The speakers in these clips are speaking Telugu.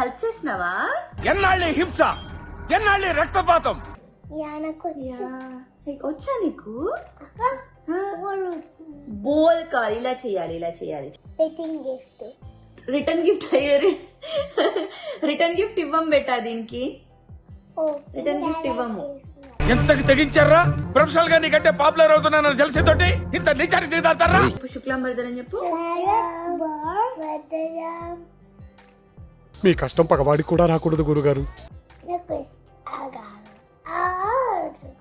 హెల్ప్ చేసినావా? ఎన్నాళ్ళి హింస? ఎన్నాళ్ళి రక్తపాతం? యానకొచ్చు వచ్చా నీకు? బోల్. కాదు ఇలా చేయాలి ఇలా చేయాలి. పెట్టింగ్ gift return gift return gift ఇవ్వం బెట్టా దీనికి. ఓ రిటర్న్ గిఫ్ట్ ఇవ్వము. ఎంతకి తెగించారా? ప్రొఫెషనల్గా నీకంటే పాపులర్ అవుతున్నానని తెలిసేతోటి ఇంత నీచానికి దిగుతారా చెప్పు శుక్లాంబరదన్ అని చెప్పు మీ కష్టం పగవాడికి కూడా రాకూడదు గురుగారు. నాకు ఆగా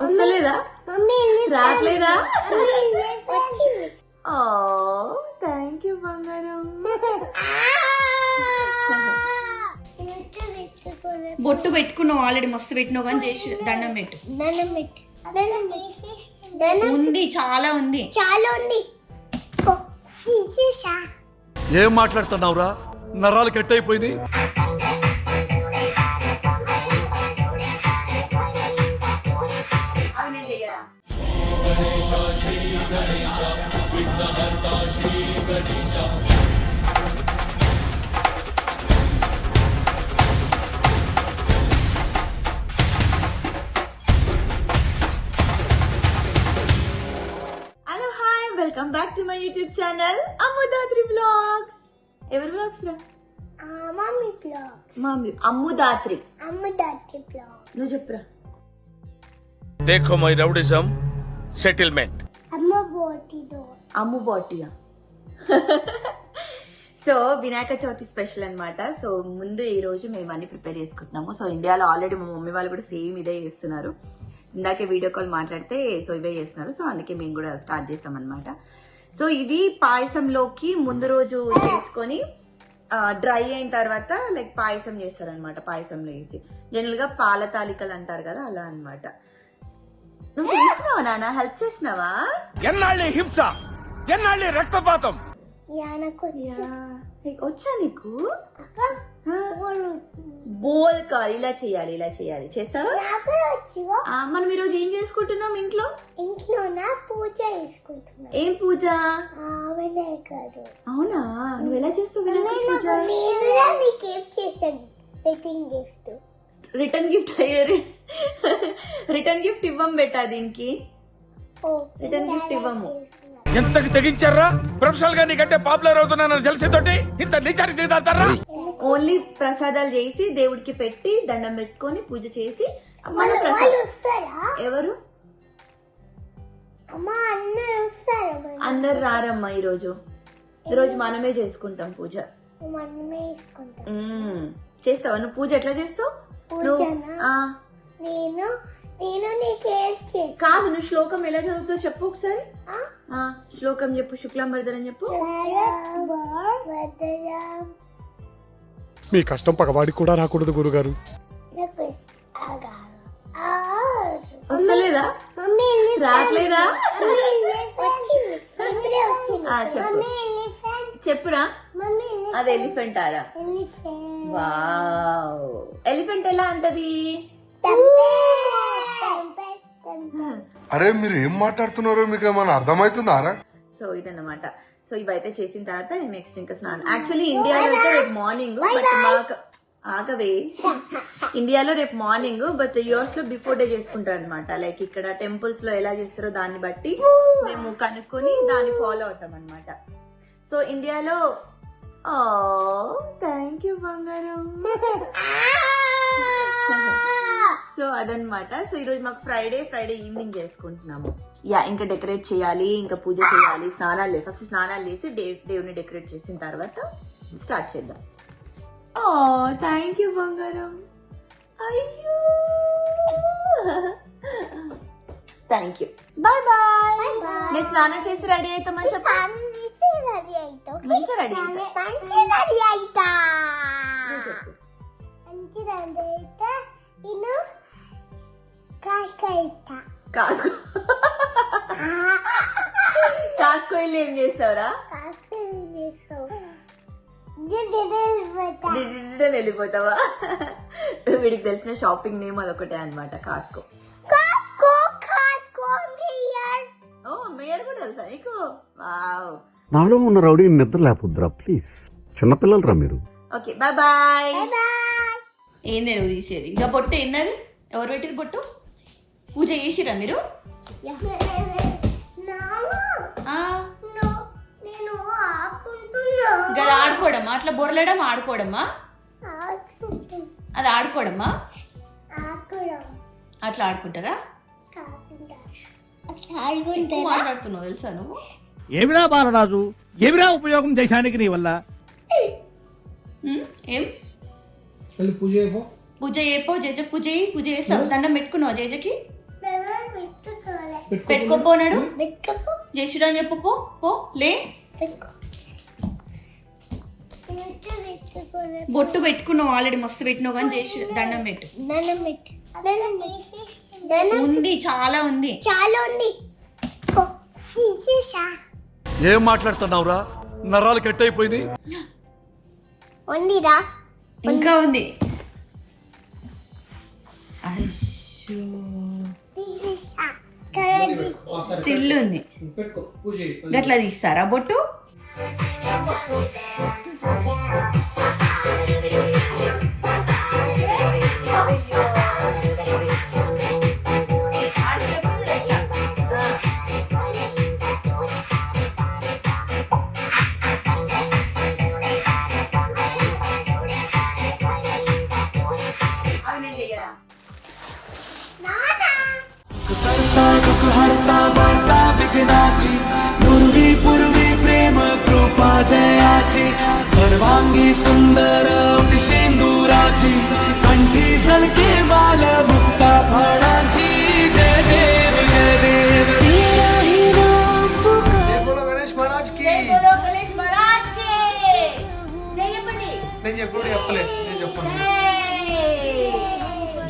వస్తలేదా? మమ్మీ రావట్లేదా? వచ్చింది ఓ థ్యాంక్ యూ బంగారం. బొట్టు పెట్టుకున్నావు ఆల్రెడీ మస్తు పెట్టినావు కానీ చేసి దండం పెట్టు. దండం పెట్టు దండం తీసి దండం ఉంది చాలా ఉంది. చాలా ఉంది ఏం మాట్లాడుతున్నావురా? నరాలు కట్టయిపోయింది hello hi welcome back to my YouTube channel అమ్ముదాత్రి vlogs ఎవరి వ్లాగ్స్ రా ఆ, మమ్మీ బ్లాగ్ మామూలు అమ్ముదాత్రి అమ్మ దాటి బ్లాగ్ నువ్వు చెప్పురా దేఖో మై రౌడిజం సెటిల్మెంట్ అమ్మ బాటియా? సో వినాయక చవితి స్పెషల్ అన్నమాట. సో ముందు ఈ రోజు మేము అన్ని ప్రిపేర్ చేసుకుంటున్నాము. సో ఇండియాలో ఆల్రెడీ మా మమ్మీ వాళ్ళు కూడా సేమ్ ఇదే చేస్తున్నారు. ఇందాకే వీడియో కాల్ మాట్లాడితే సో ఇవే చేస్తున్నారు. సో అందుకే మేము కూడా స్టార్ట్ చేస్తాం అనమాట సో ఇవి పాయసంలోకి ముందు రోజు చేసుకొని డ్రై అయిన తర్వాత లైక్ పాయసం చేస్తారనమాట పాయసంలో వేసి. జనరల్గా పాల తాలికలు అంటారు కదా అలా అన్నమాట. నువ్వు చేసినావా నాన్న? హెల్ప్ చేసినావా ఎన్నాళ్ళి హింస? ఎన్నాళ్ళి రక్తపాతం? యానకొచ్చు వచ్చా నీకు? బోల్. కాదు ఇలా చేయాలి ఇలా చేయాలి. చేస్తావా? నాకు వచ్చిగో ఆ, మనం ఈరోజు ఏం చేసుకుంటున్నాం ఇంట్లో? ఇంట్లో నా పూజ చేసుకుంటున్నా. ఏం పూజ? వినాయకుడు అవునా? నువ్వు ఎలా చేస్తావు వినాయక పూజ? నేను నీకు gift gift. Return gift return gift ఇవ్వం బెట్టా దీనికి. ఓ రిటర్న్ గిఫ్ట్ ఇవ్వము. ఎంతకి తెగించారా? ప్రొఫెషనల్గా నీకంటే పాపులర్ అవుతున్నానని తెలిసేతోటి ఇంత నీచానికి దిగుతారా ఓన్లీ ప్రసాదాలు చేసి దేవుడికి పెట్టి దండం పెట్టుకొని పూజ చేసి మన ప్రసాదం వస్తారా? ఎవరు? అమ్మ అందరు రారమ్మా ఈరోజు. ఈరోజు మనమే చేసుకుంటాం పూజ. చేస్తావా? నువ్వు పూజ ఎట్లా చేస్తావు? నేను నేను నీకు కాదు నువ్వు శ్లోకం ఎలా చదువుతావు చెప్పు ఒకసారి. ఆ, శ్లోకం చెప్పు శుక్లాంబరదనం చెప్పు. వదలం మీ కష్టం పగవాడికి కూడా రాకూడదు గురుగారు. వస్తలేదా? మమ్మీ రావట్లేదా? వచ్చింది. ఇప్పుడే వచ్చింది. ఆ, చెప్పు. మమ్మీ ఎలిఫెంట్ చెప్పురా. మమ్మీ అది ఎలిఫెంట్ ఆరా? Elephant wow. ఎలిఫెంట్ ఎలా అంటది? అరే మీరు ఏం మాట్లాడుతున్నారో మీకు ఏమైనా అర్థమవుతుందారా సో ఇదన్నమాట. సో ఇవైతే చేసిన తర్వాత నెక్స్ట్ ఇంకా స్నానం. యాక్చువల్లీ ఇండియాలో అయితే రేపు మార్నింగ్ బట్ మాకు ఆగవే. ఇండియాలో రేపు మార్నింగ్ బట్ యూఎస్లో బిఫోర్ డే చేసుకుంటారు అనమాట లైక్ ఇక్కడ టెంపుల్స్లో ఎలా చేస్తారో దాన్ని బట్టి మేము కనుక్కొని దాన్ని ఫాలో అవుతాం అనమాట సో ఇండియాలో ఓ థ్యాంక్ యూ బంగారం సో అదనమాట సో ఈరోజు మాకు ఫ్రైడే ఫ్రైడే ఈవినింగ్ చేసుకుంటున్నాము. యా ఇంకా డెకరేట్ చేయాలి ఇంకా పూజ చేయాలి స్నానాలు ఫస్ట్ స్నానాలు చేసి డే దేవుని డెకరేట్ చేసిన తర్వాత స్టార్ట్ చేద్దాం. ఓ థ్యాంక్ యూ బంగారం అయ్యో థ్యాంక్ యూ బాయ్ బాయ్ నేను స్నానం చేసి రెడీ అవుతామని చెప్పా రెడీ అవుతావు మంచిగా రెడీ అవుతా మంచి రెడీ అవుతా నువ్వు చెప్పు మంచి రెడీ అయితే. నేను కాస్కైతా కాసుకో కాసుకో వెళ్ళి ఏం చేస్తావురా? కాస్కై చేస్తావు. వెళ్ళిపోతావా? వీడికి తెలిసిన షాపింగ్ నేమ్ అదొకటే అనమాట కాస్కో. కాస్కో కాస్కో మేయర్. ఓ మేయర్ కూడా తెలుసా నీకు? వావ్. నాలో ఉన్న రౌడీ నిద్ర లేపుద్రా ప్లీజ్ చిన్నపిల్లలరా మీరు. ఓకే బాయ్ బాయ్ ఏంది నువ్వు తీసేది? ఇంకా బొట్టు ఎన్నది ఎవరు పెట్టిరు బొట్టు పూజ చేసిరా మీరు? ఆ, నేను ఆడుకుంటున్నా. గది ఆడుకోవడమా అట్లా బొరలడం ఆడుకోవడమా ఆడుకుంటున్నా. అది ఆడుకోవడమా ఆకురా అట్లా ఆడుకుంటారా? మాట్లాడుతున్నావు తెలుసా నువ్వు? ఏమిరా బాలరాజు? ఏమిరా ఉపయోగం దేశానికి నీ వల్ల? ఏం? పూజ చేయపో జేజ పూజ చేయి పూజ చేస్తావు దండం పెట్టుకున్నావు జేజకి పెట్టుకోపోనాడు పెట్టుకో జయసుడు అని చెప్పు పో పో లే. బొట్టు పెట్టుకున్నావు ఆల్రెడీ మస్తు పెట్టినావు కానీ జయసుడు దండం పెట్టు. ఉంది చాలా ఉంది. చాలా ఉంది. ఏం మాట్లాడుతున్నావురా? నరాలు కట్ అయిపోయింది ఉందిరా. ఇంకా ఉంది. స్టిల్ ఉంది. గట్లా తీస్తారా బొట్టు? हरता वार्ता विघ्नाची पूर्वी पूर्वी प्रेम कृपा जयाची सर्वांगी सुंदर शेंदुराची कंठी सलके माल मुक्ता फळाची जय देव जय देव हीरा हीरा బోలో గణేష్ మహారాజ్ కి నేను చెప్పుడు చెప్పలే నేను చెప్పను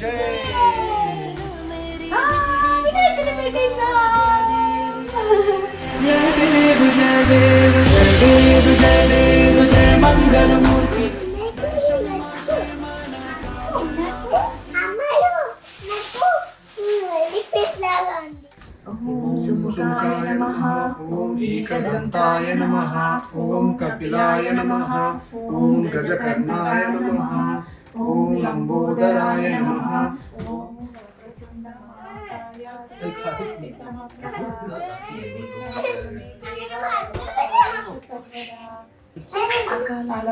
జై ఏకదంతాయ నమః ఓం కపిలాయ నమః ఓం గజకర్ణాయ నమ ఓం లంబోదరాయ నమ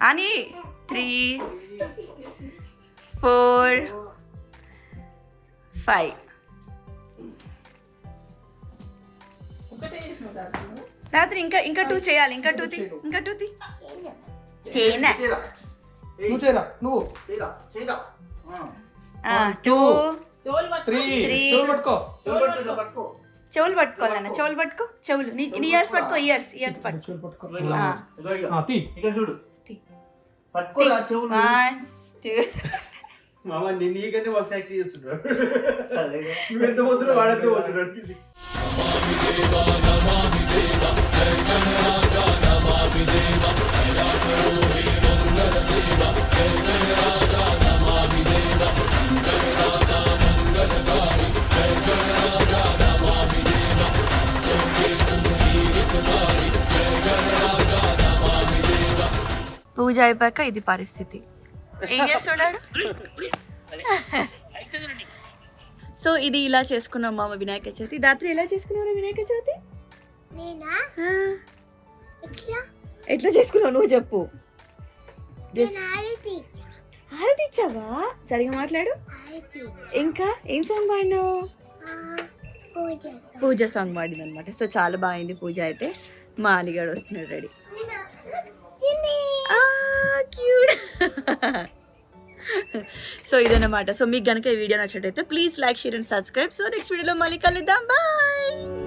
అని త్రీ ఫోర్ ఫైవ్ రాత్రి ఇంకా ఇంకా టూ చేయాలి. ఇంకా టూ తి ఇంకా టూ తి. చేయనా? నువ్వు చేయరా? నువ్వు టూ త్రీ చెవులు పట్టుకో. చెవులు పట్టుకోవాలన్న చెవులు పట్టుకో. చెవులు నీ ఇయర్స్ పట్టుకో. ఇయర్స్ ఇయర్స్ పట్టుకో. వన్ టూ మామ నీకనే మస్తు యాక్ట్ చేస్తున్నాడు. నువ్వెంత పోతున్నావు వాడంతే పోతున్నాడు. పూజ అయిపోయాక ఇది పరిస్థితి. ఏం చేస్తున్నాడు? సో ఇది ఇలా చేసుకున్నాం మామ వినాయక చవితి. రాత్రి ఎలా చేసుకున్నారు వినాయక చవితి? ఎట్లా? ఎట్లా చేసుకున్నావు నువ్వు చెప్పు. హారతి ఇచ్చావా? సరిగా మాట్లాడు. ఇంకా ఏం సాంగ్ పాడినావు? పూజ పూజ సాంగ్ పాడింది అనమాట సో చాలా బాగుంది పూజ అయితే. మా అనిగాడు వస్తున్నాడు రెడీ. క్యూట్ సో ఇదన్నమాట. సో మీకు కనుక ఈ వీడియో నచ్చినట్టయితే please like share and subscribe so next వీడియోలో మళ్ళీ కలుద్దాం. బాయ్